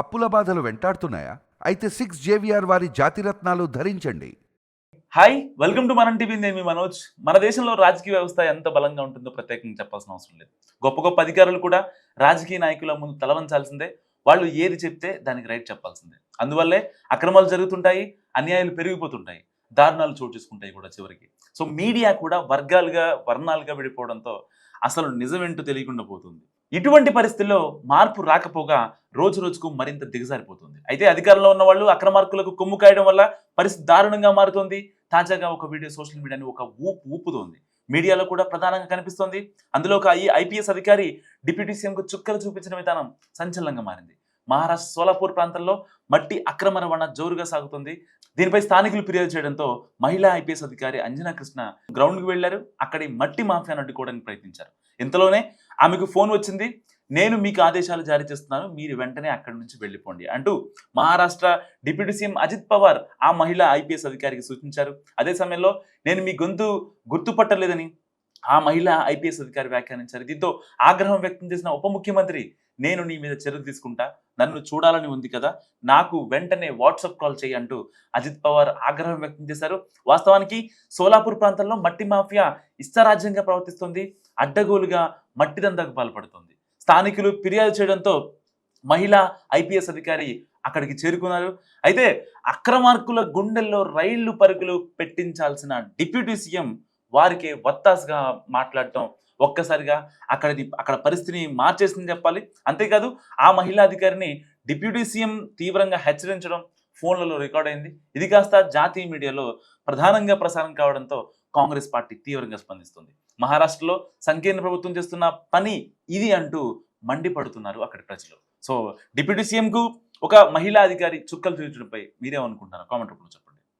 అప్పుల బాధలు వెంటాడుతున్నాయా? అయితే సిక్స్ జేవిఆర్ వారి జాతిరత్నాలు ధరించండి. హాయ్ వెల్కమ్ టు మనం టీవీ నేను మనోజ్. మన దేశంలో రాజకీయ వ్యవస్థ ఎంత బలంగా ఉంటుందో ప్రత్యేకంగా చెప్పాల్సిన అవసరం లేదు. గొప్ప గొప్ప అధికారులు కూడా రాజకీయ నాయకుల ముందు తలవంచాల్సిందే. వాళ్ళు ఏది చెప్తే దానికి రైట్ చెప్పాల్సిందే. అందువల్లే అక్రమాలు జరుగుతుంటాయి అన్యాయాలు పెరిగిపోతుంటాయి. దారుణాలు చోటు చేసుకుంటాయి కూడా చివరికి. సో మీడియా కూడా వర్గాలుగా వర్ణాలుగా విడిపోవడంతో అసలు నిజమేంటో తెలియకుండా పోతుంది. ఇటువంటి పరిస్థితుల్లో మార్పు రాకపోగా రోజు రోజుకు మరింత దిగజారిపోతుంది. అయితే అధికారంలో ఉన్న వాళ్ళు అక్రమార్కులకు కొమ్ము కాయడం వల్ల పరిస్థితి దారుణంగా మారుతోంది. తాజాగా ఒక వీడియో సోషల్ మీడియాని ఒక ఊపు ఊపుతోంది. మీడియాలో కూడా ప్రధానంగా కనిపిస్తోంది. అందులో ఒక ఈ ఐపీఎస్ అధికారి డిప్యూటీ సీఎంకు చుక్కలు చూపించిన విధానం సంచలనంగా మారింది. మహారాష్ట్ర సోలాపూర్ ప్రాంతంలో మట్టి అక్రమ రవాణా జోరుగా సాగుతుంది. దీనిపై స్థానికులు ఫిర్యాదు చేయడంతో మహిళా ఐపీఎస్ అధికారి అంజనా కృష్ణ గ్రౌండ్కి వెళ్ళారు అక్కడి మట్టి మాఫియాను అడ్డుకోవడానికి ప్రయత్నించారు. ఇంతలోనే ఆమెకు ఫోన్ వచ్చింది. నేను మీకు ఆదేశాలు జారీ చేస్తున్నాను. మీరు వెంటనే అక్కడి నుంచి వెళ్ళిపోండి అంటూ మహారాష్ట్ర డిప్యూటీ సీఎం అజిత్ పవార్ ఆ మహిళా ఐపీఎస్ అధికారికి సూచించారు. అదే సమయంలో నేను మీ గొంతు గుర్తుపట్టలేదని ఆ మహిళా ఐపీఎస్ అధికారి వ్యాఖ్యానించారు. దీంతో ఆగ్రహం వ్యక్తం చేసిన ఉప ముఖ్యమంత్రి నేను నీ మీద చర్యలు తీసుకుంటా. నన్ను చూడాలని ఉంది కదా నాకు వెంటనే వాట్సాప్ కాల్ చేయి అంటూ అజిత్ పవార్ ఆగ్రహం వ్యక్తం చేశారు. వాస్తవానికి సోలాపూర్ ప్రాంతంలో మట్టి మాఫియా ఇష్టరాజ్యంగా ప్రవర్తిస్తుంది అడ్డగోలుగా మట్టి దందాకు పాల్పడుతుంది. స్థానికులు ఫిర్యాదు చేయడంతో మహిళా ఐపీఎస్ అధికారి అక్కడికి చేరుకున్నారు. అయితే అక్రమార్కుల గుండెల్లో రైళ్ళు పరుగులు పెట్టించాల్సిన డిప్యూటీ సీఎం వారికి వత్తాసుగా మాట్లాడటం ఒక్కసారిగా అక్కడి అక్కడ పరిస్థితిని మార్చేసిందని చెప్పాలి. అంతేకాదు ఆ మహిళా అధికారిని డిప్యూటీ సీఎం తీవ్రంగా హెచ్చరించడం ఫోన్లలో రికార్డ్ అయింది. ఇది కాస్త జాతీయ మీడియాలో ప్రధానంగా ప్రసారం కావడంతో కాంగ్రెస్ పార్టీ తీవ్రంగా స్పందిస్తుంది. మహారాష్ట్రలో సంకీర్ణ ప్రభుత్వం చేస్తున్న పని ఇది అంటూ మండిపడుతున్నారు అక్కడి ప్రజలు. సో డిప్యూటీ సీఎంకు ఒక మహిళా అధికారి చుక్కలు చూపించడంపై మీరేమనుకుంటున్నారు? కామెంట్ రూపంలో చెప్పండి.